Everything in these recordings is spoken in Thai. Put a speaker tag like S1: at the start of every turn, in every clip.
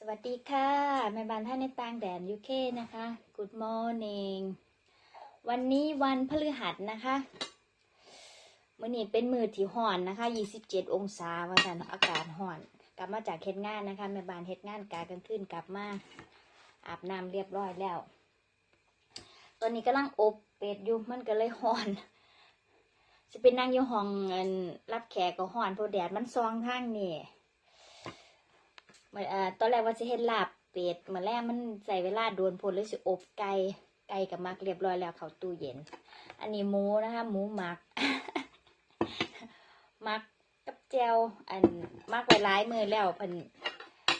S1: สวัสดีค่ะแม่บ้านท่านในต่างแดนยูเคนะคะ Good morning วันนี้วันพฤหัสนะคะมื่อนี้เป็นมือที่ห่อนนะคะ 27 องศาวันนั้นอากาศห่อน กลับมาจากเฮ็ดงานนะคะแม่บ้านเฮ็ดงานกากลางคืนกลับมาอาบน้ำเรียบร้อยแล้ว ตอนนี้กำลังอบเป็ดอยู่มันก็เลยห่อนจะเป็นนั่งอยู่ห้องรับแขกก็ห่อนเพราะแดดมันซองทางนี่ มือนเอ่อตอนแรกว่าจะเฮ็ดลาบเป็ดเมื่อแรกมันใส่เวลาโดนพลเลยสิอบไก่ไก่กับมักเรียบร้อยแล้วเขาตู้เย็น อันนี้หมูนะคะหมูหมักมักกับแจวอันมักไว้หลายมือแล้วเพิ่น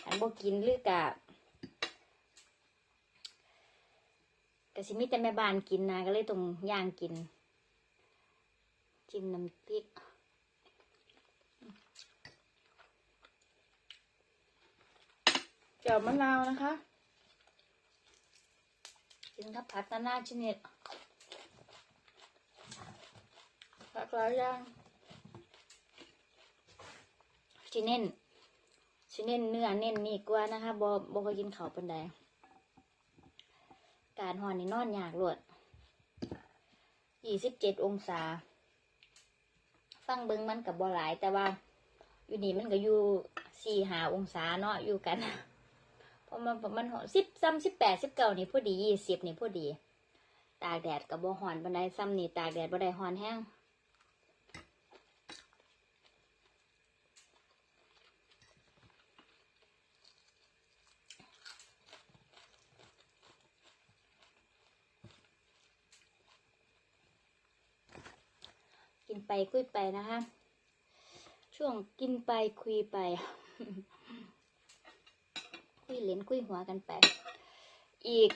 S1: อันโบกินหรือกะกะสิมีแต่แม่บ้านกินนะก็เลยต้องย่างกิน จิ้มน้ำพริก เจียวมะนาวนะคะกินกับผัดนานาชนิดผักหลายอย่างชิเน้นชิเน้นเนื้อเน้นนี่กว่านะคะบอบอเคยกินเขาเป็นใดการหอนนี่นอนยากหลวดยี่สิบเจ็ดองศา ฟังเบิงมันกับบอหลายแต่ว่าอยู่นี่มันก็อยู่สี่หาองศาเนาะอยู่กัน พราะมันมันสิบซ้ำสิบแปดสิบเก้านี่พอดียี่สิบนี่พอดี ตากแดดกับบ่ฮ้อนบันไดซ้ำนี่ตากแดดบันไดฮอนแห้งกินไปคุยไปนะคะ ช่วงกินไปคุยไป ยเล่นคุยหัวกันไป อีก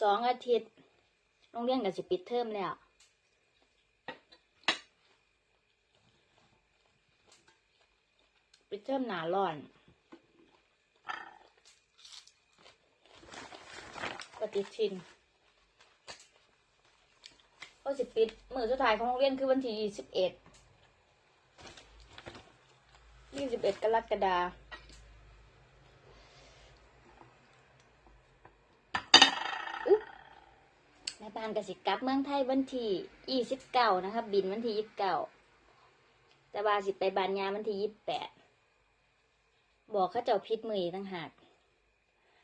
S1: สองอาทิตย์โรงเรียนก็สิปิดเทอมแล้วปิดเทอมหนาร้อนปฏิทินก็สิปิดมือสุดท้ายของโรงเรียนคือวันที่ยี่สิบเอ็ดยี่สิบเอ็ดกรกฎาคม แม่บ้านกสิกลับเมืองไทยวันที่ยี่สิบเก้านะคะ บินวันที่ยี่สิบเก้าแต่ว่าสิไปบานยาวันที่ยี่สิบแปดบอกเขาเจ้าพิษมือตั้งหาก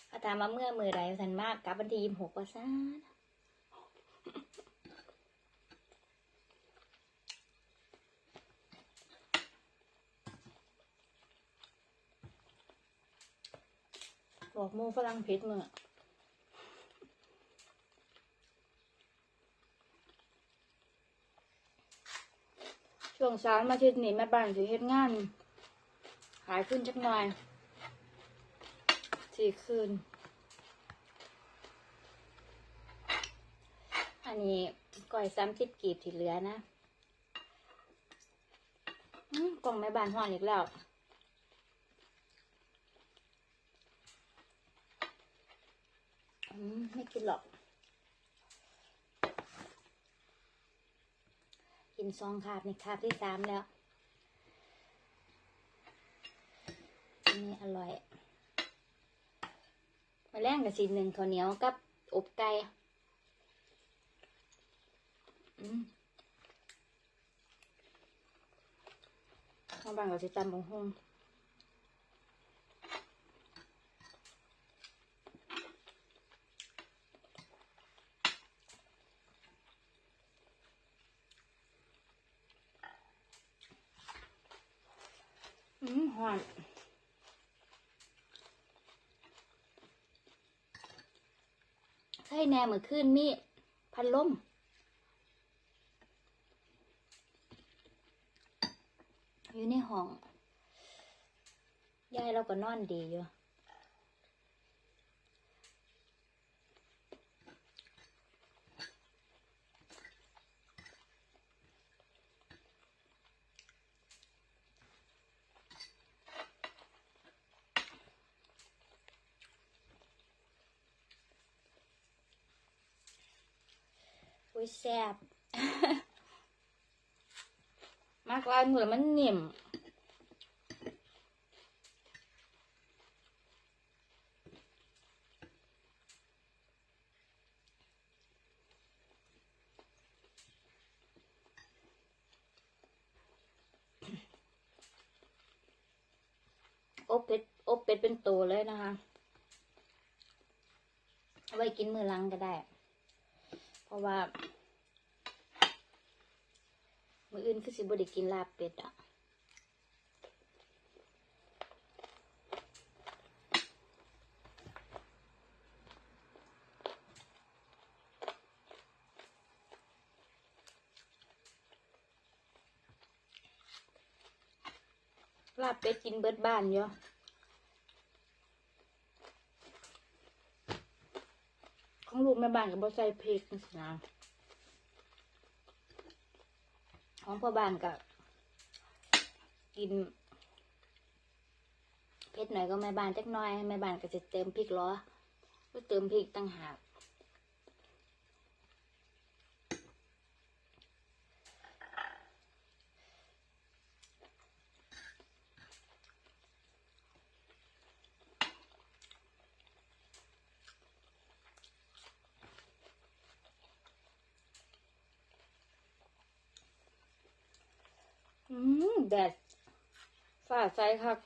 S1: เขาถามว่าเมื่อมือใดสันมากกลับวันที่ยี่สิบหกว่าซ่านบอกมูฝรั่งพิษมือ ช่วงเช้ามาทิตย์นี้แม่บ้านสิเฮ็ดงานขายขึ้นจักหน่อยสี่คืน อันนี้ก่อยซ้ำสิบกีบที่เหลือนะกล่องแม่บ้านห่อนอีกแล้วไม่กินหรอก กินซองคาบนี่คาบที่สามแล้วอันนี้อร่อยมาแรงกับสีหนึ่งข้าวเหนียวกับอบไก่มข้าวบางกับสีตำบงฮง อืมหวานใช่แน่เมื่อคืนมีพัดลมอยู่ในห้อง ยายเราก็นอนดีอยู่ ยแซบมากลายเหมือนมันหนิมอบเป็ดอบเป็ดเป็นตัวเลยนะคะไว้กินมือลังก็ได้ เพราะว่า มืออื่นคือสิบได้กินลาบเป็ดอะลาบเป็ดกินเบิดบ้านอยู่ของลูกแม่บ้านกับบ่ใส่พริกนี่สินะ ของพ่อบ้านกับกินเผ็ดหน่อยก็แม่บ้านจักหน้อยแม่บ้านก็จะเติมพริกล้อก็เติมพริกตั้งหาก อืมแดดฝ่าใจครับ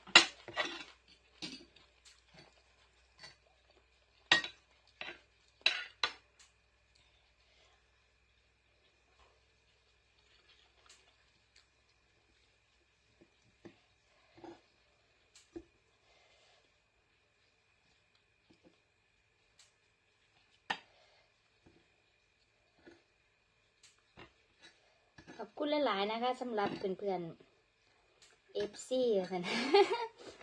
S1: ขอบคุณหลายๆนะคะสำหรับเพื่อนๆเอฟซีค่ะ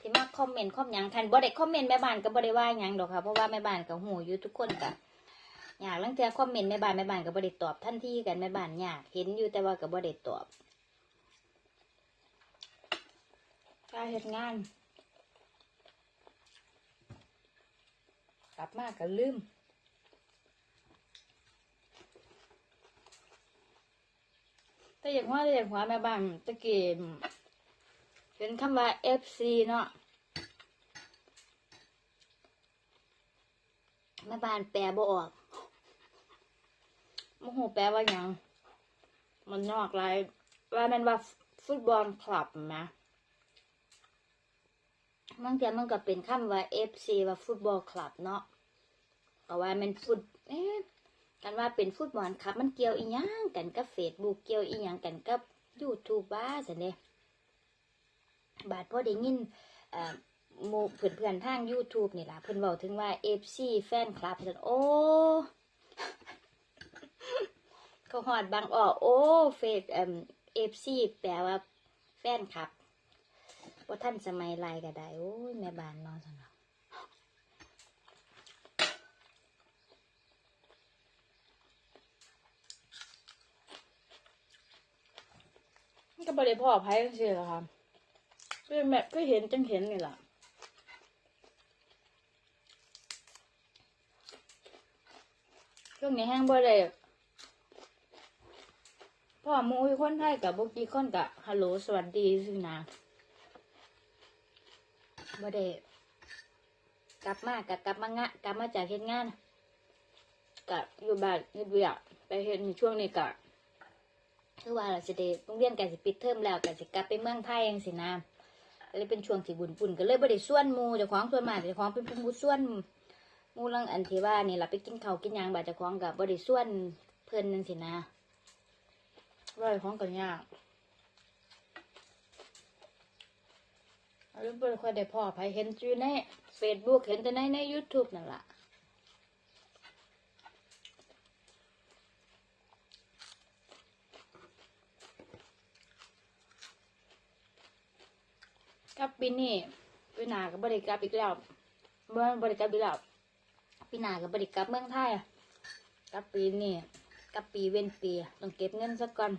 S1: ที่มาคอมเมนต์คอมหยังทันบ่ได้คอมเมนต์แม่บ้านก็บ่ได้ว่าหยังดอกค่ะเพราะว่าแม่บ้านก็หูอยู่ทุกคนก็อยากลังเทือคอมเมนต์แม่บ้านแม่บ้านก็บ่ได้ตอบทันทีกันแม่บ้านอยากเห็นอยู่แต่ว่าก็บ่ได้ตอบการเฮ็ดงาน กลับมาก็ลืม แต่อย่างว่าแต่อย่างว่าแม่บ้านตะเกียบเห็นคำว่า FC เนาะแม่บ้านแปลบ่ออกโมโหแปลว่าหยังมันนอกไรว่ามันว่าฟุตบอลคลับนะบางทีมันก็เป็นคำว่า FC ว่าฟุตบอลคลับเนาะก็ว่ามันฟุตเอ๊ะ กันว่าเป็นฟุตบอลครับ มันเกี่ยวอีหยังกันกับเฟซบุ๊กเกี่ยวอีหยังกันกับยูทูบบ้าสินี่ยบาดพ่อได้ยินเอ่อหมู่เพื่อนๆทาง YouTube นี่ล่ะเพิ่อนเว้าถึงว่า FC แฟนคลับซั่นโอ้เขาฮอดบางอ้อโอ้เฟซเอ่อ FC แปลว่าแฟนคลับบ่าทันสมัยไรก็ได้ โอ้ย แม่บ้านนอนซั่นเนาะ ก็ บริพ่อไพ่สิเหรอคะคือแม่ก็เห็นจังเห็นนี่แหละช่วงนี้แห้งบ่ได้พ่อหมูคนไทยกับบุกี้คนกับฮัลโหลสวัสดีสินะบ่ได้กลับมากับกลับมางะกลับมาจากเฮ็ดงานกับอยู่บ้านเฮ็ดเวียกไปเฮ็ดในช่วงนี้กับ คือว่าเราจะได้โรงเรียนกันสิปิดเทอมแล้วกันสิกลับไปเมืองไทยยังสินะก็เลยเป็นช่วงที่บุญบุญก็เลยบ่ได้ส่วนมู่เจ้าของส่วนมากเจ้าของเป็นผู้ส่วนมู่ลังอันที่ว่านี่ล่ะไปกินข้าวกินยังบาดเจ้าของก็บ่ได้ส่วนเพิ่นจังสินะว่าเจ้าของก็ยากอันนี้บ่ค่อยได้พ่อไผเห็นอยู่ใน Facebook เห็นแต่ในใน YouTube นั่นล่ะกลับ ปีนี้ปีหน้าก็บริกลับอีกแล้วเมื่อบริกลับอีกแล้วปีหน้าก็บริกลับเมืองไทยกลับปีนี้กลับปีเว้นปีต้องเก็บเงินสักก่อน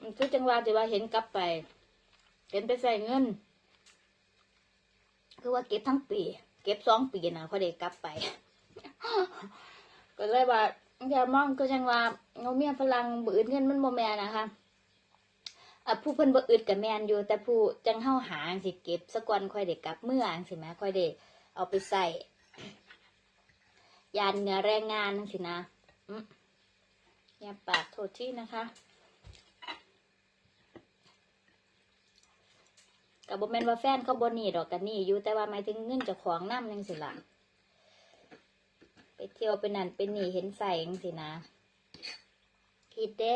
S1: มันคือจังหวะที่ว่าเห็นกลับไป เห็นไปใส่เงิน คือว่าเก็บทั้งปี เก็บสองปีนะเขาได้กลับไป ก็เลยว่าอย่ามองก็จังหว่าเงาเมียฝรั่งบืนเงินมันโมแมนนะคะ ผู้เพิ่นบ่อึดกับแมนอยู่ แต่ผู้จังเฮาหางสิเก็บสะก่อนค่อยได้กลับเมื่อจังสิแหมค่อยได้เอาไปใส่ยานเหงื่อแรงงานจังสินะอย่าปากโทษที่นะคะกับบแมนว่าแฟนเขาบ่หนีดอกกันนี่อยู่แต่ว่าหมายถึงเงินจ้าของน้ำจังซี่ล่ะไปเที่ยวไปนั่นไปนี่เห็นใส่จังซี่นะ คิดเด้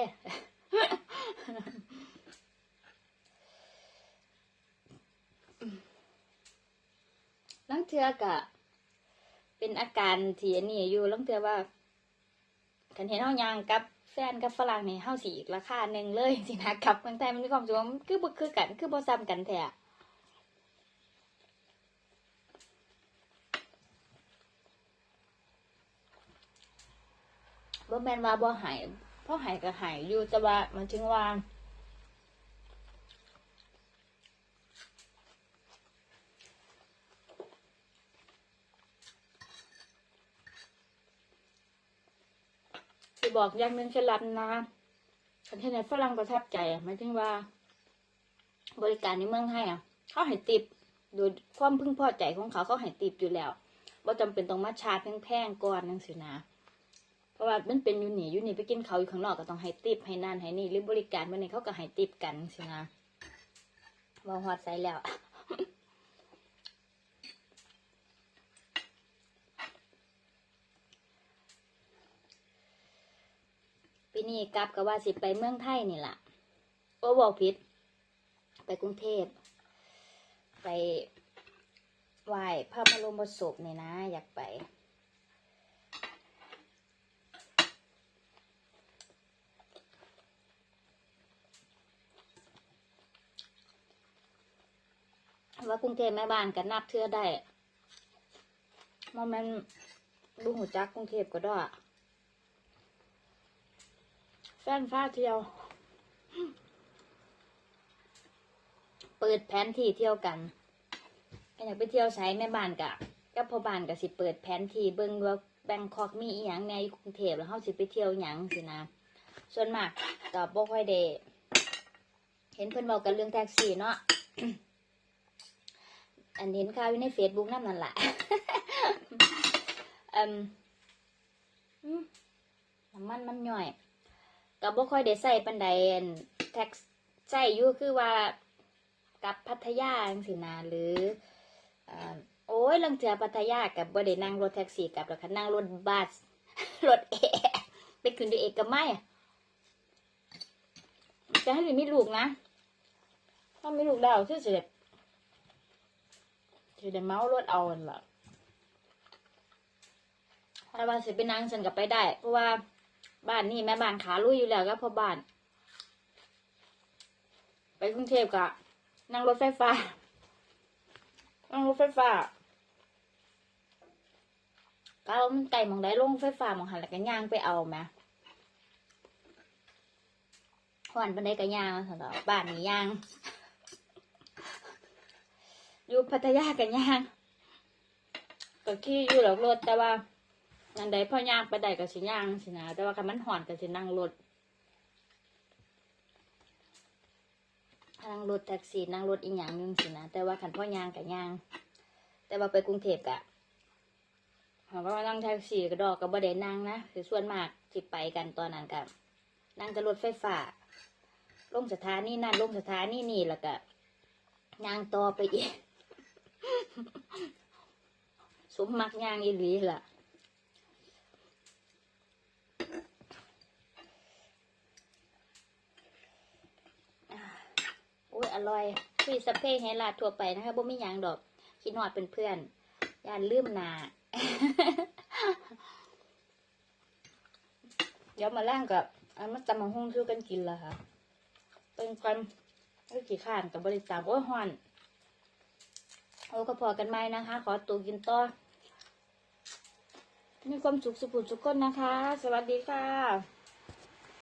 S1: ลัง เทือกะ เป็นอาการที่อันนี้อยู่ลังเทือว่าคันเห็นเฮายางกับแฟนกับฝรั่งนี่เฮาสิอีกราคาหนึ่งเลยสินะกับเมืองไทยมันมีความชุ่มคือบ่คือกัน คือบ่ซ้ำกันแท้บ่แม่นว่าบ่หายเพราะหายก็หายอยู่แต่ว่ามันถึงว่า บอกอย่างหนึ่งเคล็ดลับนะคันที่ไหนฝรั่งประทับใจอะหมายถึงว่า บริการในเมืองไทยอะ เขาให้ติปโดยความพึงพอใจของเขาเขาให้ติปอยู่แล้วว่าจำเป็นต้องมาชาร์จแพงๆก่อนนั่นสินะเพราะว่ามันเป็นยูนี่ยูนี่ไปกินเขาอยู่ข้างนอกก็ต้องให้ติปให้นั่นให้นี่หรือบริการวันนี้เขาก็ให้ติปกันสินะว่าฮอดใส่แล้ว ปีนี้กลับก็ว่าสิไปเมืองไทยนี่ล่ะโอ้บอกผิด ไปกรุงเทพ ไปไหว้พระบรมศพนี่นะ อยากไปว่ากรุงเทพแม่บ้านกันนับเทื่อได้มันมันดูหัวจักกรุงเทพก็ได้ ฟนฟ้าเที่ยว เปิดแผนที่เที่ยวกันอยากไปเที่ยวใช้แม่บ้านกะกับพ่อบ้านกะสิเปิดแผนที่เบิ่งว่าแบงคอกมีอีหยังแหน่อยู่กรุงเทพแล้วเฮาสิไปเที่ยวหยังสินะ ส่วนมากก็บ่ค่อยได้เห็นเพิ่นเว้ากันเรื่องแท็กซี่เนาะอันเห็นข่าวอยู่ใน Facebook นั่นนั่นแหละอืมอืมน้ำมันมันย่อย ก็บ่ค่อยได้ใส่ปันใดนแท็กใส่อยู่คือว่ากับพัทยาจังซี่นะหรืออโอ้ยลังเทือพัทยากับบ่ได้นั่งรถแท็กซี่กับแล้วค่ะนั่งรถบัสรถแอไปขึ้นด้วยเอกมัยอะจะให้หรือมีลูกนะถ้ามีลูกดาวชื่อเสิเด็สิได้เมารถเอาอันล่ะถ้าว่าสิไปนั่งฉันก็ไปได้ เพราะว่า บ้านนี่แม่บ้านขาลุยอยู่แล้วก็พอบ้าน ไปกรุงเทพกะนั่งรถไฟฟ้า นั่งรถไฟฟ้าก็เอามันไก่มองได้ลงไฟฟ้ามองหันแล้วก็ย่างไปเอาไหมหวานปันได้ก็ย่างสำหรับบ้านนี้ย่างอยู่พัทยากันย่างก็ขี่อยู่หลังรถแต่ว่า อันใดพ่อย่างไปได้ก็สิย่างสินะแต่ว่าคันมันห่อนก็สินั่งรถนั่งรถแท็กซี่นั่งรถอีหยังหนึงสินะแต่ว่าคันพ่อย่างก็ย่าง แต่ว่าไปกรุงเทพก็หากว่านั่งแท็กซี่ก็ดอกก็บ่ได้นั่งนะคือส่วนมากสิไปกันตอนนั้นก็นั่งแต่รถไฟฟ้าลงสถานีนั่นลงสถานีนี่แล้วก็ย่างต่อไปอีกสมมักย่างอีหลีล่ะ โอ้ยอร่อยคุยสเปรย์ให้ลาดทั่วไปนะคะบ่มีหยังดอกคิดนอดเป็นเพื่อนย่านลืมนาเดี๋ยวมาล่างกับอันมันตำมังหุ้งช่วกันกินละค่ะ เป็นความไม่กี่ข้านกับบริจาคโอ้ยหอน โอ้ก็พอกันไหมนะคะ ขอตัวกินต่อ มีความสุขสุขสุขคนนะคะ สวัสดีค่ะ